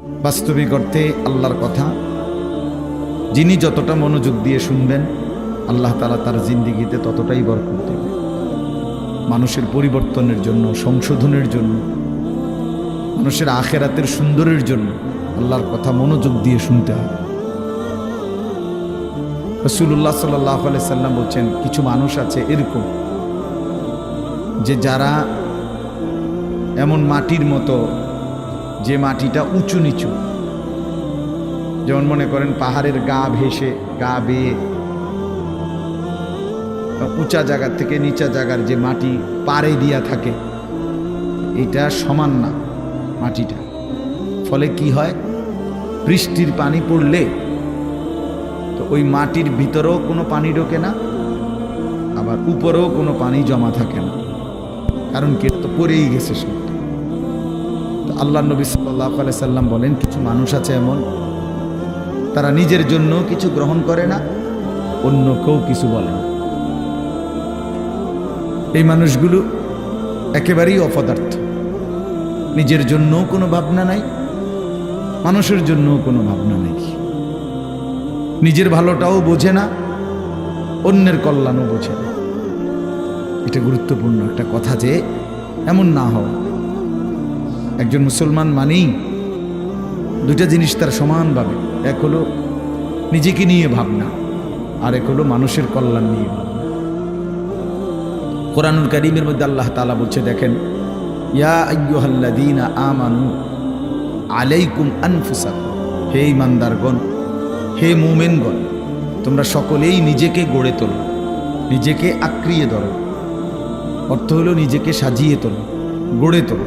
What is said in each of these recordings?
বাস্তবিক অর্থে আল্লাহর কথা। যিনি যতটা মনোযোগ দিয়ে শুনবেন, আল্লাহ তালা তার জিন্দিগিতে ততটাই বরকত দেবে মানুষের পরিবর্তনের জন্য, সংশোধনের জন্য, মানুষের আখেরাতের সুন্দরের জন্য আল্লাহর কথা মনোযোগ দিয়ে শুনতে হবে। রসুল্লাহ সাল্লাহ সাল্লাম বলছেন, কিছু মানুষ আছে এরকম যে যারা এমন মাটির মতো যে মাটিটা উঁচু নিচু। যেমন মনে করেন পাহাড়ের গা ভেসে, গা বেয়ে। উঁচা জায়গার থেকে নিচা জায়গার যে মাটি পাড়ে দিয়া থাকে, এটা সমান না মাটিটা। ফলে কি হয়? বৃষ্টির পানি পড়লে তো ওই মাটির ভিতরেও কোনো পানি ঢোকে না, আবার উপরেও কোনো পানি জমা থাকে না। কারণ কি? তো পড়েই গেছে সব। আল্লাহ নবী সাল্লাহ সাল্লাম বলেন, কিছু মানুষ আছে এমন, তারা নিজের জন্য কিছু গ্রহণ করে না, অন্য কেউ কিছু বলে না। এই মানুষগুলো একেবারেই অপদার্থ। নিজের জন্যও কোনো ভাবনা নাই, মানুষের জন্যও কোনো ভাবনা নেই। নিজের ভালোটাও বোঝে না, অন্যের কল্যাণও বোঝে না। এটা গুরুত্বপূর্ণ একটা কথা যে, এমন না হওয়া। একজন মুসলমান মানেই দুইটা জিনিস তার সমানভাবে। এক হলো নিজেকে নিয়ে ভাবনা আর এক হলো মানুষের কল্যাণ নিয়ে ভাবনা। কোরআনুল করিমের মধ্যে আল্লাহ তালা বলছে, দেখেন, ইয়া আയ്য়ুহাল্লাযীনা আমানু আলাইকুম আনফুসাকুম। হে ইমানদারগণ, হে মুমেনগণ, তোমরা সকলেই নিজেকে গড়ে তোলো, নিজেকে আক্রিয়ে ধরো। অর্থ হলো নিজেকে সাজিয়ে তোলো, গড়ে তোলো।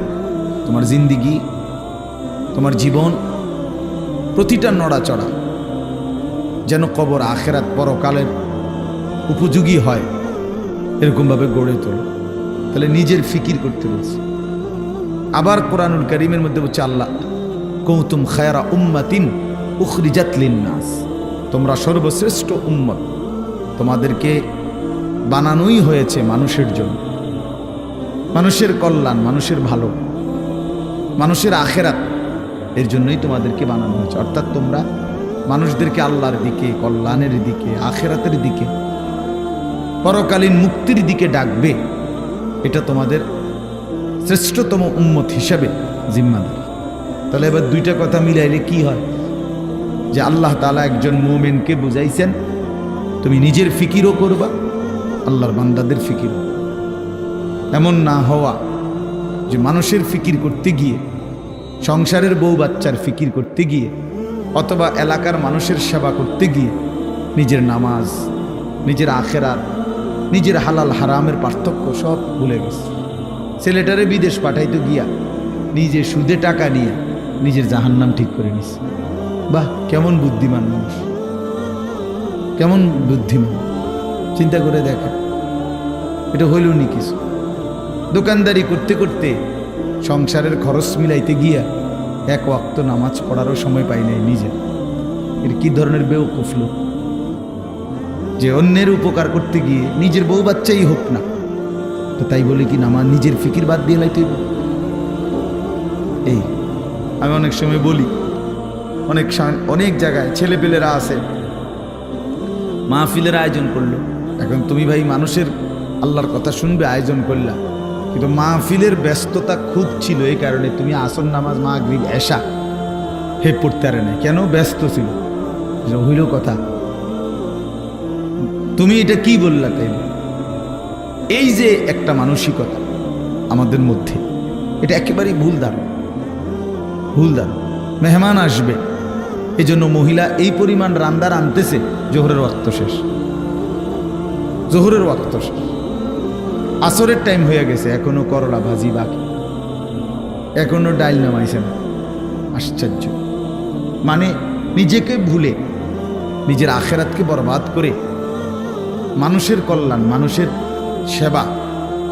তোমার জিন্দিগি, তোমার জীবন, প্রতিটা নড়াচড়া যেন কবর আখেরাত পরকালের উপযোগী হয়, এরকমভাবে গড়ে তোল। তাহলে নিজের ফিকির করতে বলছে। আবার কোরআনুল করিমের মধ্যে বলছে, আল্লাহ কৌতুম খায়রা উম্মাতিন উখরিজাত নাস তোমরা সর্বশ্রেষ্ঠ উম্মত। তোমাদেরকে বানানোই হয়েছে মানুষের জন্য। মানুষের কল্যাণ, মানুষের ভালো মানুষের আখেরাত, এর জন্যই তোমাদেরকে বানানো হয়েছে। অর্থাৎ তোমরা মানুষদেরকে আল্লাহর দিকে, কল্যাণের দিকে, আখেরাতের দিকে, পরকালীন মুক্তির দিকে ডাকবে। এটা তোমাদের শ্রেষ্ঠতম উন্মত হিসাবে জিম্মাদার। তাহলে এবার দুইটা কথা মিলাইলে কি হয়? যে আল্লাহ তালা একজন মোমেনকে বুঝাইছেন, তুমি নিজের ফিকিরও করবা, আল্লাহর বান্দাদের ফিকিরও। এমন না হওয়া যে মানুষের ফিকির করতে গিয়ে, সংসারের বউ বাচ্চার ফিকির করতে গিয়ে, অথবা এলাকার মানুষের সেবা করতে গিয়ে নিজের নামাজ, নিজের আখেরাত, নিজের হালাল হারামের পার্থক্য সব ভুলে গেছে। ছেলেটারে বিদেশ পাঠাইতে গিয়া নিজে সুদে টাকা নিয়ে নিজের জাহান্নাম ঠিক করে নিছে। বাহ, কেমন বুদ্ধিমান মানুষ। কেমন বুদ্ধিমান। চিন্তা করে দেখা এটা হইল নি কিছু। দোকানদারি করতে করতে সংসারের খরচ মিলাইতে গিয়া এক ওয়াক্ত নামাজ পড়ারও সময় পাই নাই নিজে। এর কি ধরনের বেউকুফ লোক যে অন্যের উপকার করতে গিয়ে নিজের বউ বাচ্চাই হোক না, তো তাই বলে কি নামা নিজের ফিকির বাদ দিয়ে লাইতে এই, আমি অনেক সময় বলি, অনেক অনেক জায়গায় ছেলেপেলেরা আছে, মাহফিলের আয়োজন করল। এখন তুমি ভাই মানুষের আল্লাহর কথা শুনবে, আয়োজন করলা। কিন্তু মাহফিলের ব্যস্ততা খুব ছিল এই কারণে তুমি আসন নামাজ মা গ্রিব এসা হে পড়তে পারে না কেন ব্যস্ত ছিল? হইল কথা। তুমি এটা কি বললা তাই? এই যে একটা মানসিকতা আমাদের মধ্যে, এটা একেবারেই ভুল ধারণা। ভুল ধারণা। মেহমান আসবে। এই জন্য মহিলা এই পরিমাণ রান্দার আনতেছে, জোহরের ওয়াক্ত শেষ। জোহরের ওয়াক্ত শেষ। আসরের টাইম হয়ে গেছে, এখনও করলা ভাজি বাকি। এখনও ডাইল নামাইছে না। আশ্চর্য। মানে নিজেকে ভুলে, নিজের আখেরাতকে বরবাদ করে মানুষের কল্যাণ, মানুষের সেবা,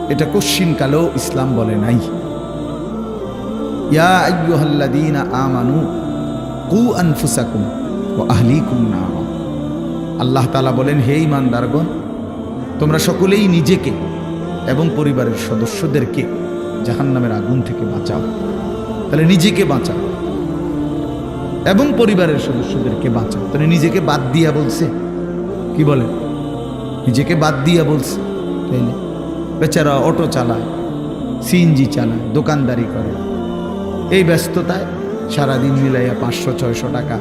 এটা কশ্চিনকালেও ইসলাম বলে নাই। ইয়া আমানু কু আনফুসাকুম ওয়া আহলিকুম নারা। আল্লাহ তাআলা বলেন, হে ইমানদারগণ তোমরা সকলেই নিজেকে এবং পরিবারের সদস্যদেরকে জাহান্নামের আগুন থেকে বাঁচাও। তাহলে নিজেকে বাঁচাও। এবং পরিবারের সদস্যদেরকে বাঁচাও। তাহলে নিজেকে বাদ দিয়া বলছে। কি বলে? নিজেকে বাদ দিয়া বলছে। তাইলে বেচারা অটো চালায় সিএনজি চালায়, দোকানদারি করে। এই ব্যস্ততায় সারাদিন মিলাইয়া পাঁচশো, ছয়শো টাকা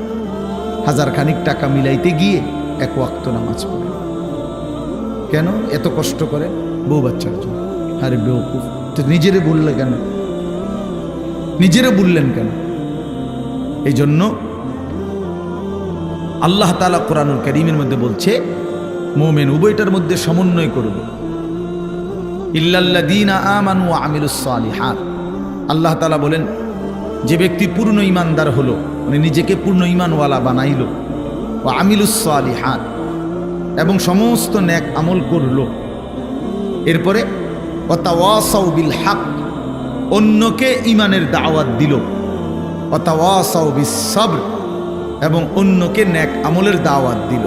হাজার খানিক টাকা মিলাইতে গিয়ে এক ওয়াক্ত নামাজ পড়ে। কেন? এত কষ্ট করে? বউ বাচ্চার জন্য। আরে বেউকুফ নিজেরে বললে কেন? নিজেরে বললেন কেন? এই জন্য আল্লাহ তালা কোরআনুল করিমের মধ্যে বলছে, মোমেন উভয়টার মধ্যে সমন্বয় করবে। আল্লাহ তাআলা বলেন, যে ব্যক্তি পূর্ণ ইমানদার হলো মানে নিজেকে পূর্ণ ইমানওয়ালা বানাইল ও আমিলুস সালিহাত, এবং সমস্ত ন্যাক আমল করল এরপরে অতাওয়াসাউ বিল হক অন্যকে ইমানের দাওয়াত দিল। অতাওয়াসাউ সবর এবং অন্যকে ন্যাক আমলের দাওয়াত দিল।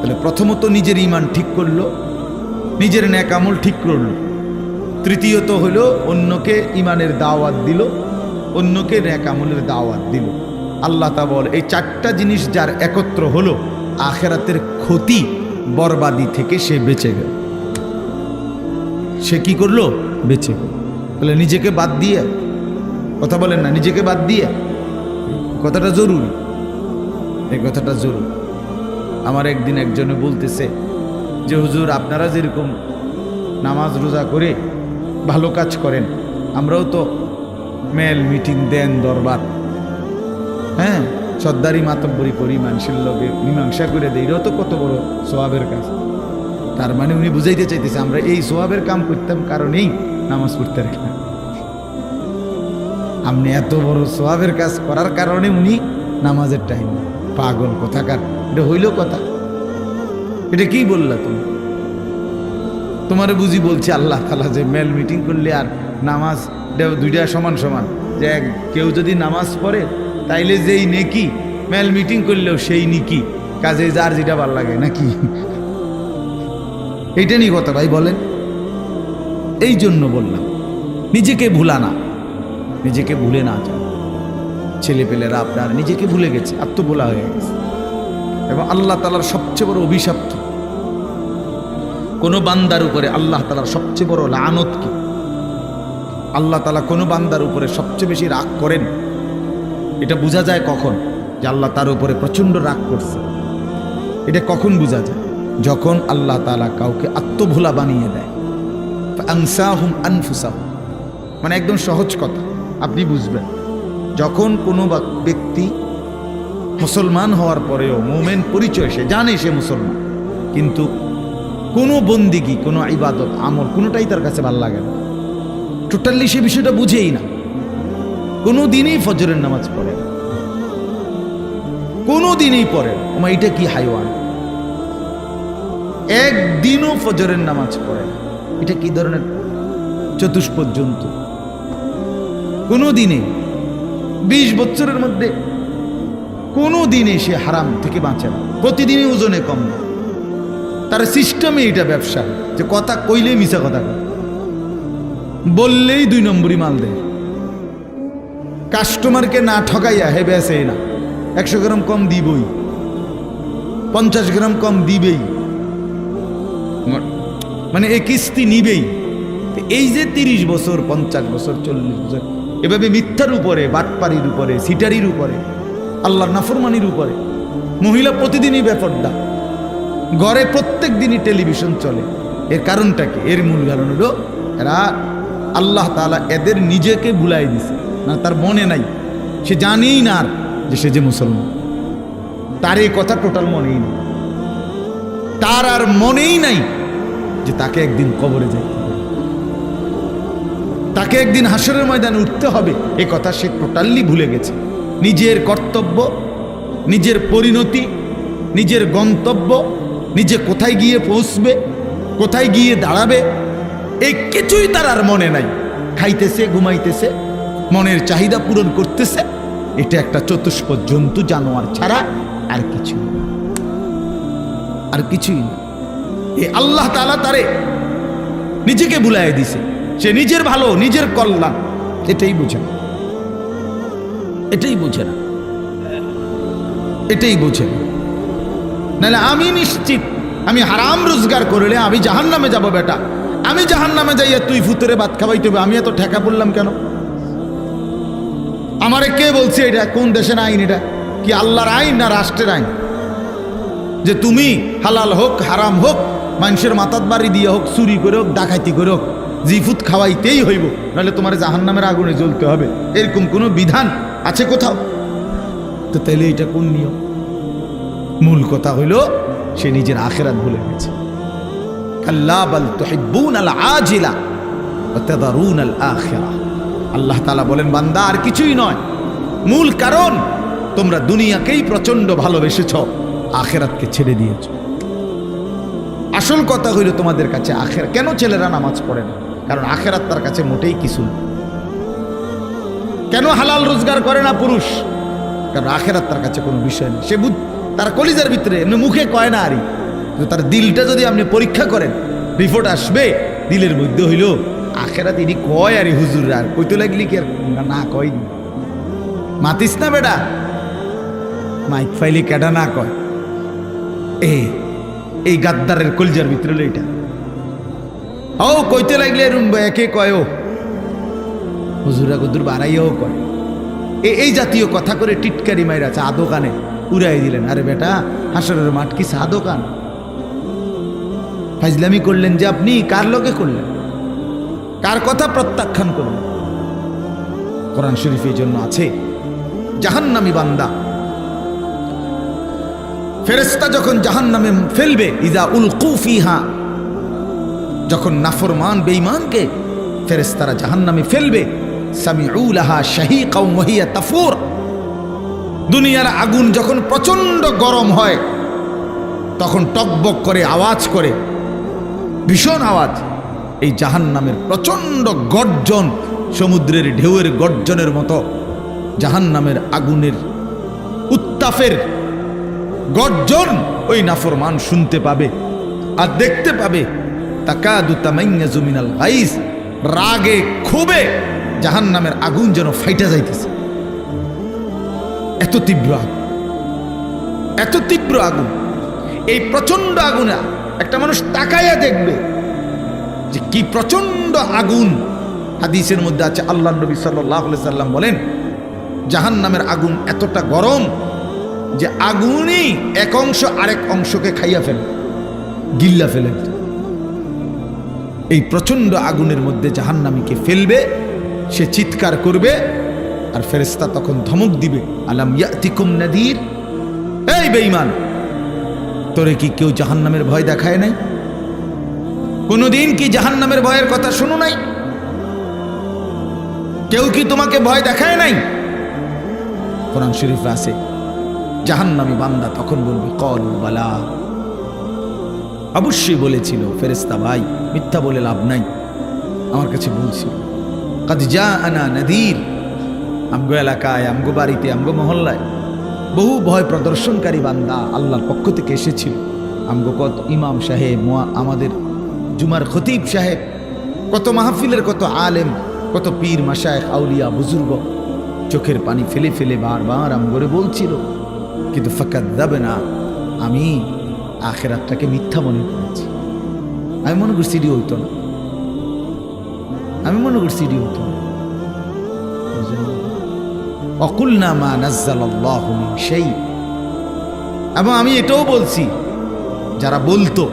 তাহলে প্রথমত নিজের ইমান ঠিক করল, নিজের ন্যাক আমল ঠিক করল। তৃতীয়ত হলো, অন্যকে ইমানের দাওয়াত দিল, অন্যকে ন্যাক আমলের দাওয়াত দিল। আল্লাহ তা বল, এই চারটা জিনিস যার একত্র হলো, আখেরাতের ক্ষতি, বরবাদি থেকে সে বেঁচে গেল। সে কি করল? বেঁচে। তাহলে নিজেকে বাদ দিয়ে। কথা বলেন না নিজেকে বাদ দিয়ে। কথাটা জরুরি। এই কথাটা জরুরি। আমার একদিন একজনে বলতেছে যে হুজুর আপনারা যেরকম নামাজ রোজা করে ভালো কাজ করেন আমরাও তো মেল মিটিং দেন দরবার। হ্যাঁ সর্দারি মাতব্বরি করি মানুষের লগে মীমাংসা করে দেই। এটাও তো কত বড় সোয়াবের কাজ। তার মানে উনি বুঝাইতে চাইতেছে, আমরা এই সোয়াবের কাম করতাম কারণেই নামাজ পড়তে রাখি আপনি এত বড় সোয়াবের কাজ করার কারণে উনি নামাজের টাইম পাগল কোথাকার? এটা হইল কথা। এটা কি বললা তুমি? তোমারে বুঝি বলছি, আল্লাহ তালা যে মেল মিটিং করলে আর নামাজ দুইটা সমান সমান। যে কেউ যদি নামাজ পড়ে, তাইলে যেই নেকি মেল মিটিং করলেও সেই নিকি। কাজে যার যেটা ভালো লাগে, নাকি? এইটা নিয়ে কথা ভাই বলেন। এই জন্য বললাম, নিজেকে ভুলা না, নিজেকে ভুলে না যাও। ছেলেপেলেরা আপনার নিজেকে ভুলে গেছে আত্মভোলা হয়ে গেছে। এবং আল্লাহ তালার সবচেয়ে বড় অভিশাপ কি? কোনো বান্দার উপরে আল্লাহ তালার সবচেয়ে বড় লানত কি? আল্লাহ তালা কোনো বান্দার উপরে সবচেয়ে বেশি রাগ করেন? এটা বোঝা যায় কখন? যে আল্লাহ তার উপরে প্রচণ্ড রাগ করছে। এটা কখন বোঝা যায়? যখন আল্লাহ তালা কাউকে আত্মভোলা বানিয়ে দেয় আনসাহুম আনফুসাহুম। মানে একদম সহজ কথা, আপনি বুঝবেন। যখন কোনো ব্যক্তি মুসলমান হওয়ার পরেও মোমেন পরিচয়, সে জানে সে মুসলমান। কিন্তু কোনো বন্দিগি, কোনো ইবাদত, আমল, কোনোটাই তার কাছে ভালো লাগে না। টোটালি সে বিষয়টা বুঝেই না। কোনো দিনই ফজরের নামাজ পড়ে কোনো দিনই পড়ে ওমা, এটা কি হাইওয়ান? একদিনও ফজরের নামাজ পড়ে এটা কি ধরনের চতুষ্প জন্তু কোনো দিনে বিশ বছরের মধ্যে কোনো দিনে সে হারাম থেকে বাঁচে না। প্রতিদিনই ওজনে কম না। তার সিস্টেমে এটা ব্যবসা, যে কথা কইলেই মিশা কথা বললেই দুই নম্বরই মাল দেয়। কাস্টমারকে না ঠকাইয়া হে বেসে না। একশো গ্রাম কম দিবই। পঞ্চাশ গ্রাম কম দিবেই। মানে এ কিস্তি নিবেই। এই যে তিরিশ বছর, পঞ্চাশ বছর, চল্লিশ বছর, এভাবে মিথ্যার উপরে, বাটপাড়ির উপরে, সিটারির উপরে, আল্লাহর নাফরমানির উপরে, মহিলা প্রতিদিনই বেপর্দা। ঘরে প্রত্যেক দিনই টেলিভিশন চলে। এর কারণটা কি? এর মূল কারণ হলো এরা আল্লাহ তাআলা এদের নিজেকে ভুলাই দিছে। না, তার মনে নাই। সে জানেই না আর যে সে যে মুসলমান। তার এই কথা টোটাল মনেই নেই। তার আর মনেই নাই যে তাকে একদিন কবরে হবে। তাকে একদিন হাসরের ময়দানে উঠতে হবে। এ কথা সে টোটালি ভুলে গেছে। নিজের কর্তব্য, নিজের পরিণতি, নিজের গন্তব্য, নিজে কোথায় গিয়ে পৌঁছবে, কোথায় গিয়ে দাঁড়াবে এই কিছুই তার আর মনে নাই। খাইতেছে, ঘুমাইতেছে, মনের চাহিদা পূরণ করতেছে। এটা একটা চতুষ্প জন্তু, জানোয়ার ছাড়া আর কিছুই আর কিছুই না। আল্লাহ তালা তারে নিজেকে ভুলাই দিছে। সে নিজের ভালো, নিজের কল্যাণ, এটাই বুঝে না। এটাই বুঝে না। এটাই বোঝেন নাহলে আমি নিশ্চিত, আমি হারাম রোজগার করলে আমি জাহান নামে যাব বেটা। আমি জাহান নামে যাইয়া তুই ফুতুরে ভাত খাওয়াইতে হবে আমি এত ঠেকা পড়লাম কেন? আমারে কে বলছে এটা? কোন দেশের আইন এটা? কি আল্লাহর আইন না রাষ্ট্রের আইন? যে তুমি হালাল হোক, হারাম হোক মানুষের মাথাত বাড়ি দিয়ে হোক, চুরি করে হোক, ডাকাতি করে হোক জিফুত খাওয়াইতেই হইব। নাহলে তোমার জাহান নামের আগুনে জ্বলতে হবে। এরকম কোনো বিধান আছে কোথাও? তো তাইলে এটা কোন নিয়ম? মূল কথা হইল, সে নিজের আখেরাত ভুলে গেছে। আল্লাহ তালা বলেন, বান্দা, আর কিছুই নয়। মূল কারণ, তোমরা দুনিয়াকেই প্রচণ্ড ভালোবেসেছ, আখেরাতকে ছেড়ে দিয়েছ। আসল কথা হইল তোমাদের কাছে আখের। কেন ছেলেরা নামাজ পড়ে না? কারণ আখেরাত তার কাছে মোটেই কিছু কেন হালাল রোজগার করে না পুরুষ? কারণ আখেরাত তার কাছে কোনো বিষয় নেই। সে বুধ তার কলিজার ভিতরে এমনি মুখে কয় না আরই। তার দিলটা যদি আপনি পরীক্ষা করেন রিপোর্ট আসবে, দিলের মধ্যে হইল, আখেরাত ইনি কয় আরে হুজুর আর? কইতে লাগলি কি আর না- কয়নি মাতিস না বেটা? মাইক ফাইলি কেডা না কয়? এই এই গাদ্দারের কলজার ভিতরে এটা। ও, কইতে লাগলে এরম একে কয় হুজুরা গুদুর বাড়াইয়াও কয়। এই জাতীয় কথা করে টিটকারি মাইরা চা দোকানে উড়াই দিলেন। আরে বেটা, হাসরের মাঠ কি চা দোকান ফাইজলামি করলেন যে আপনি, কার লোকে করলেন? কার কথা প্রত্যাখ্যান করলেন? কোরআন শরীফ এই জন্য আছে, জাহান্নামি বান্দা ফেরেস্তা যখন জাহান্নামে ফেলবে ইজা উল কুফিহা যখন নাফরমান বেঈমানকে ফেরেস্তারা জাহান্নামে ফেলবে সামিউলাহা শাহিকা ওয়াহিয়া তাফুর দুনিয়ার আগুন যখন প্রচণ্ড গরম হয়, তখন টকবক করে আওয়াজ করে, ভীষণ আওয়াজ, এই জাহান্নামের প্রচণ্ড গর্জন সমুদ্রের ঢেউয়ের গর্জনের মতো জাহান্নামের আগুনের উত্তাপের গর্জন ওই নাফরমান শুনতে পাবে আর দেখতে পাবে, তাকাদু তামাইয়া জুমিনাল গাইস রাগে ক্ষোভে জাহান্নামের আগুন যেন ফাইটা যাইতেছে। এত তীব্র আগুন, এত তীব্র আগুন, এই প্রচণ্ড আগুনে একটা মানুষ তাকাইয়া দেখবে যে কি প্রচণ্ড আগুন। হাদিসের মধ্যে আছে আল্লাহ নবী সাল্লাহ সাল্লাম বলেন, জাহান্নামের আগুন এতটা গরম যে আগুনই এক অংশ আরেক অংশকে খাইয়া ফেলে, গিল্লা ফেলে। এই প্রচণ্ড আগুনের মধ্যে জাহান্নামীকে ফেলবে, সে চিৎকার করবে, আর ফেরেস্তা তখন ধমক দিবে, আলাম ইয়াতিকুম নাদির? এই বেঈমান, তোরে কি কেউ জাহান্নামের ভয় দেখায় নাই? কোনোদিন কি জাহান্নামের ভয়ের কথা শুনো নাই? কেউ কি তোমাকে ভয় দেখায় নাই? কোরআন শরীফ আছে জাহান্নামী বান্দা তখন বলবে, কল বালা। অবশ্যই বলেছিল ফেরেস্তা ভাই, মিথ্যা বলে লাভ নাই। আমার কাছে বলছিল, কাদ যা আনা নদীর। আমগো এলাকায়, আমগো বাড়িতে, আমগো মহল্লায় বহু ভয় প্রদর্শনকারী বান্দা আল্লাহর পক্ষ থেকে এসেছিল। আমগো কত ইমাম সাহেব আমাদের জুমার খতিব সাহেব, কত মাহফিলের কত আলেম, কত পীর মাসায় আউলিয়া, বুজুর্গ, চোখের পানি ফেলে ফেলে বারবার আমগরে বলছিল কিন্তু ফাঁকা যাবে না আমি আখেরাতটাকে মিথ্যা মনে করেছি। আমি মনে করছি এটি হইতো না। আমি মনে করছি এটি হইতো না। অকুলনা মা নাজ্জালাল্লাহু মিন সেই এবং আমি এটাও বলছি, যারা বলতো,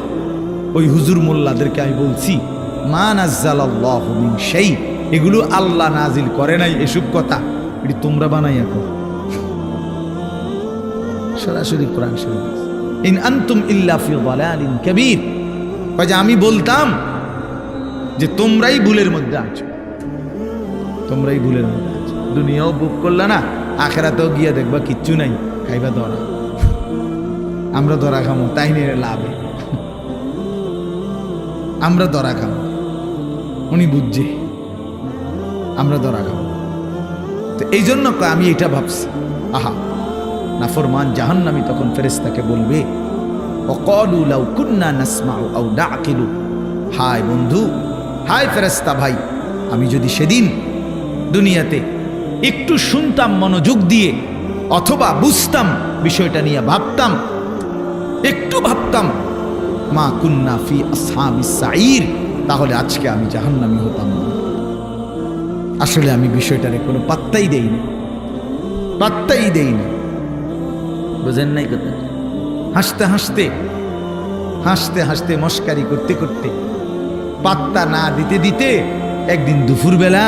ওই হুজুর মোল্লাদেরকে আমি বলছি, মা নাজ্জালাল্লাহু মিন সেই এগুলো আল্লাহ নাজিল করে নাই, এসব কথা, এটি তোমরা বানাই এখন সরাসরি কোরআন ইন আনতুম ইল্লা ফি দালালিন কাবীর। যে আমি বলতাম যে তোমরাই ভুলের মধ্যে আছো। তোমরাই ভুলের মধ্যে আছো। দুনিয়াও বুক করলা না, আখেরাতেও গিয়া দেখবা কিচ্ছু নাই, খাইবা ধরা। আমরা ধরা খামো, তাই নিয়ে লাভে? আমরা ধরা খামো। উনি বুঝছে। আমরা ধরা খামো। তো এই জন্য আমি এটা ভাবছি। আহা নাফরমান জাহান্নামি তখন ফেরেস্তাকে বলবে, অকলু লাউ কুন্না নাসমাউ আও নাকিলু হায় বন্ধু, হায় ফেরেস্তা ভাই, আমি যদি সেদিন দুনিয়াতে একটু শুনতাম, মনোযোগ দিয়ে, অথবা বুঝতাম বিষয়টা নিয়ে ভাবতাম, একটু ভাবতাম, মা কুন্না ফি আসহাবিস সাইর তাহলে আজকে আমি জাহান্নামী হতাম আসলে আমি বিষয়টারে কোনো পাত্তাই দেইনি পাত্তাই দেইনি। বুঝেন নাই কথা। হাসতে হাসতে হাসতে হাসতে মস্কারি করতে করতে, পাত্তা না দিতে দিতে একদিন দুপুরবেলা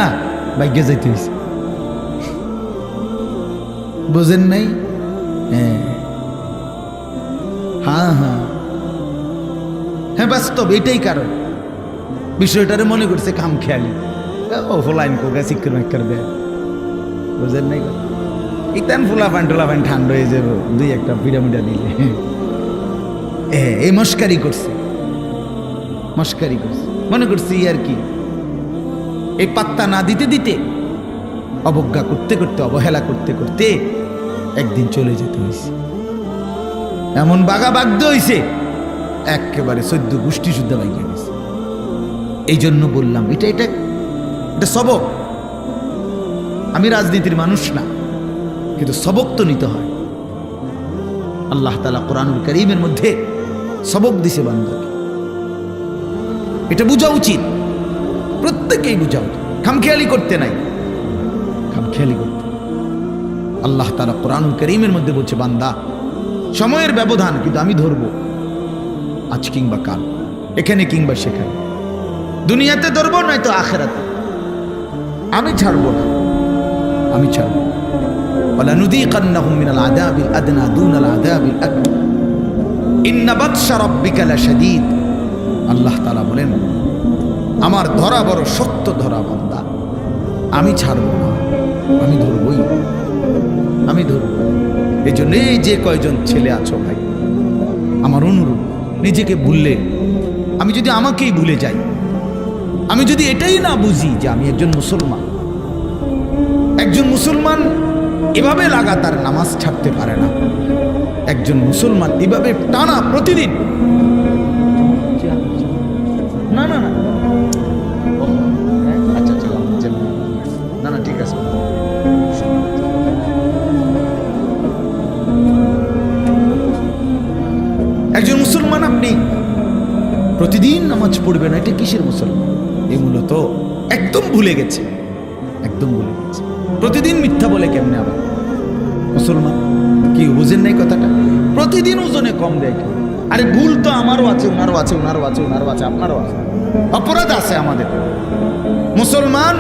বাইকে যাইতে হয়েছে বুঝেন নাই? হ্যাঁ। হ্যাঁ হ্যাঁ হ্যাঁ বাস্তব, এটাই কারণ। বিষয়টারে মনে করছে কাম খেয়ালি ও ফোলাইন কোকা মেক্ষর দেয়। বুঝেন নাই কথা? ইতান ফুলা ফান টোলা ঠান্ডা হয়ে যাব। দুই একটা পিরামিডা দিলে। এই মস্কারি করছে। মস্কারি করছে। মনে করছি আর কি। এই পাত্তা না দিতে দিতে, অবজ্ঞা করতে করতে, অবহেলা করতে করতে একদিন চলে যেতে হয়েছে। এমন বাঘা বাগ্ধ হয়েছে একেবারে সদ্য গোষ্ঠী শুদ্ধ বাইকে গেছে এই জন্য বললাম, এটা এটা এটা সবক। আমি রাজনীতির মানুষ না। কিন্তু সবক তো নিতে হয়। আল্লাহ তালা কোরআনুল করিমের মধ্যে সবক দিছে বান্দাকে। এটা বোঝা উচিত। প্রত্যেকেই বোঝা উচিত। খামখেয়ালি করতে নাই। খামখেয়ালি করতে আল্লাহ তালা কোরআনুল করিমের মধ্যে বলছে, বান্দা, সময়ের ব্যবধান কিন্তু আমি ধরব। আজ কিংবা কাল। এখানে কিংবা সেখানে। দুনিয়াতে ধরবো, নয়তো আখেরাতে। আমি ছাড়বো না। আমি ছাড়বো ولنذيقنهم من العذاب الأدنى دون العذاب الأكبر إن بطش ربك لشديد আল্লাহ তাআলা বলেন আমার ধরা বড় শক্ত ধরা বান্দা আমি ছাড়বো না আমি ধরবই আমি ধরব এই জন্য এই যে কয়জন ছেলে আছো ভাই আমার অনুরোধ নিজেকে ভুললে আমি যদি আমাকেই ভুলে যাই আমি যদি এটাই না বুঝি যে আমি একজন মুসলমান একজন মুসলমান এভাবে লাগাতার নামাজ ছাড়তে পারে না। একজন মুসলমান এভাবে টানা প্রতিদিন। না না না। আচ্ছা আচ্ছা আচ্ছা। একজন মুসলমান আপনি প্রতিদিন নামাজ পড়বেন, এটা কিসের মুসলমান? এই মূলত একদম ভুলে গেছে। একদম ভুলে গেছে। প্রতিদিন মিথ্যা বলে কেমনে আবার? মুসলমান, কি বুঝেন নাই কথাটা? প্রতিদিন ওজনে কম দেয়। আরে ভুল তো আমারও আছে ওনারও আছে ওনারও আছে ওনারও আছে, আপনারও আছে। অপরাধ আছে আমাদের। মুসলমান,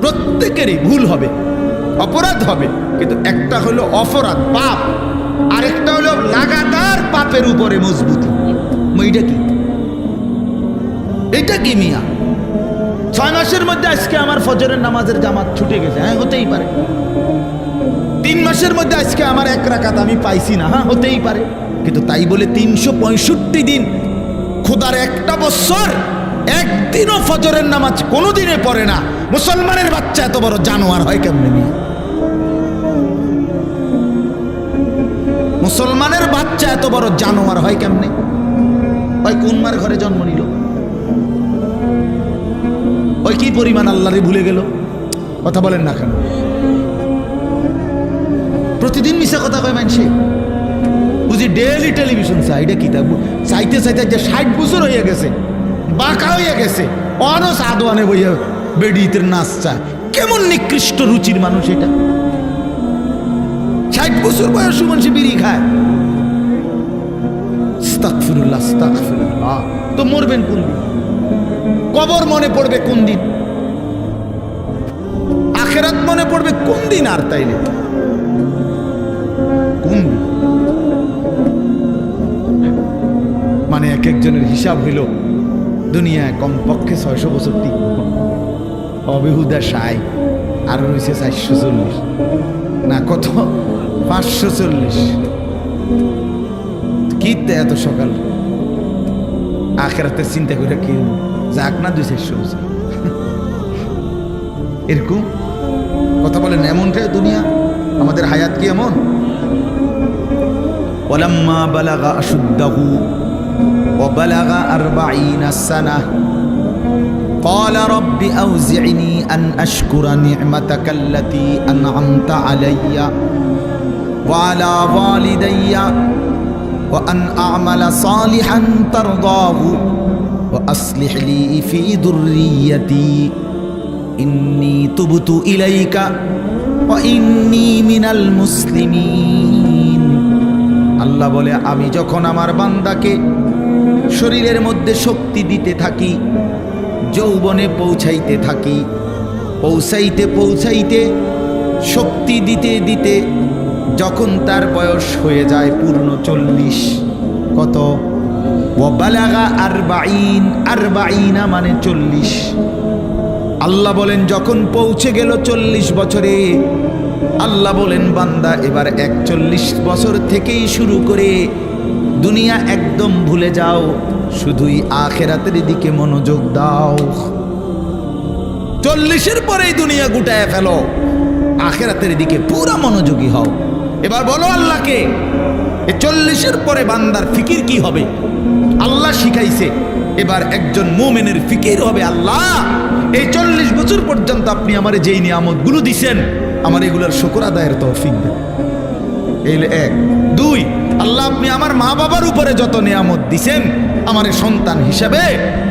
প্রত্যেকেরই ভুল হবে, অপরাধ হবে, কিন্তু একটা হলো অপরাধ, পাপ। আরেকটা হলো লাগাতার পাপের উপরে মজবুতি। এইটা কি? এটা কি মিয়া? ছয় মাসের মধ্যে আজকে আমার ফজরের নামাজের জামাত ছুটে গেছে। হ্যাঁ হতেই পারে। তিন মাসের মধ্যে আজকে আমার এক রাকাত আমি পাইছি না। হ্যাঁ হতেই পারে। কিন্তু তাই বলে তিনশো পঁয়ষট্টি দিন খোদার একটা বছর একদিনও ফজরের নামাজ কোনোদিনে পড়ে না। মুসলমানের বাচ্চা এত বড় জানোয়ার হয় কেমনে নিয়ে? মুসলমানের বাচ্চা এত বড় জানোয়ার হয় কেমনে? ওই কোনমার ঘরে জন্ম নিল? ওই কি পরিমাণ আল্লাহরে ভুলে গেল? কথা বলেন না কেন? প্রতিদিন মিশা কথা কয় মানছে বুঝি ডেলি টেলিভিশন চাই এটা কি তা চাইতে চাইতে যে ষাট বছর হয়ে গেছে, বাঁকা হয়ে গেছে। অনস আদোয়ানে বইয়া বেডিতের নাচ কেমন নিকৃষ্ট রুচির মানুষ এটা। ষাট বছর বয়স মানুষ বিড়ি খায়। তো মরবেন কোন কবর মনে পড়বে কোন দিন? আখেরাত মনে পড়বে কোন দিন আর তাইলে কোন মানে এক একজনের হিসাব হইল দুনিয়ায় কমপক্ষে ছয়শো বছর টিকব অবেহুদা সাই, আর রয়েছে চারশো চল্লিশ। না, কত? পাঁচশো চল্লিশ। কি এত সকাল? আখেরাতে চিন্তা করে কি? যাক না দুই চারশো বছর এরকম কথা বলেন এমনটাই দুনিয়া আমাদের হায়াত কি এমন ولما بلغ أشده وبلغ أربعين سنة قال رب أوزعني أن أشكر نعمتك التي أنعمت علي وعلى والدي وأن أعمل صالحا ترضاه وأصلح لي في ذريتي إني تبت إليك وإني من المسلمين আল্লাহ বলে আমি যখন আমার বান্দাকে শরীরের মধ্যে শক্তি দিতে থাকি যৌবনে পৌঁছাইতে থাকি পৌঁছাইতে পৌঁছাইতে শক্তি দিতে দিতে যখন তার বয়স হয়ে যায় পূর্ণ চল্লিশ কত আর বাইন আর বাইনা মানে চল্লিশ। আল্লাহ বলেন, যখন পৌঁছে গেল চল্লিশ বছরে, আল্লাহ বলেন, বান্দা, এবার একচল্লিশ বছর থেকেই শুরু করে দুনিয়া একদম ভুলে যাও, শুধুই আখেরাতের দিকে মনোযোগ দাও। চল্লিশের পরেই দুনিয়া গুটায় ফেলো, আখেরাতের দিকে পুরা মনোযোগী হও। এবার বলো আল্লাহকে চল্লিশের পরে বান্দার ফিকির কি হবে? আল্লাহ শিখাইছে, এবার একজন মোমেনের ফিকির হবে আল্লাহ। এই চল্লিশ বছর পর্যন্ত আপনি আমার যেই নিয়ামতগুলো দিছেন, আমার এগুলোর শুকর আদায়ের তৌফিক দেন। এক। দুই, আল্লাহ আপনি আমার মা বাবার উপরে যত নিয়ামত দিছেন, আমার সন্তান হিসাবে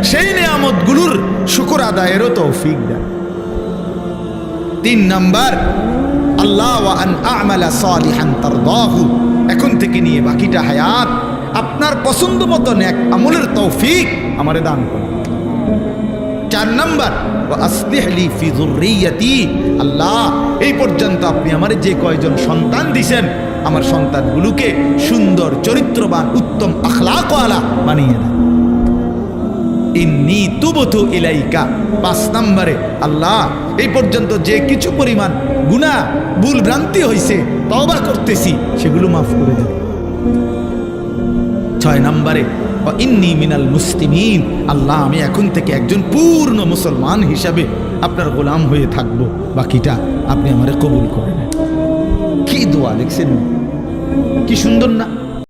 সেই নিয়ামতগুলোর শুকর আদায়েরও তৌফিক দেন। তিন নাম্বার, আল্লাহ আমালা তারদাহু। এখন থেকে নিয়ে বাকিটা হায়াত আপনার পছন্দ মতো এক আমলের তৌফিক আমারে দান করুন। চার নাম্বার আল্লাহ, এই পর্যন্ত আপনি আমার যে কয়জন সন্তান দিছেন, আমার সন্তানগুলোকে সুন্দর, চরিত্রবান, উত্তম আখলাকওয়ালা বানিয়ে দেন। ইন্নি তুবতু ইলাইকা। পাঁচ নম্বরে, আল্লাহ, এই পর্যন্ত যে কিছু পরিমাণ গুনাহ ভুল ভ্রান্তি হয়েছে তওবা করতেছি, সেগুলো মাফ করে দেন। ছয় নম্বরে ইন্নি মিনাল মুসলিমিন আল্লাহ, আমি এখন থেকে একজন পূর্ণ মুসলমান হিসাবে আপনার গোলাম হয়ে থাকব। বাকিটা আপনি আমার কবুল করে নেন। কি দোয়া দেখছেন কি সুন্দর না?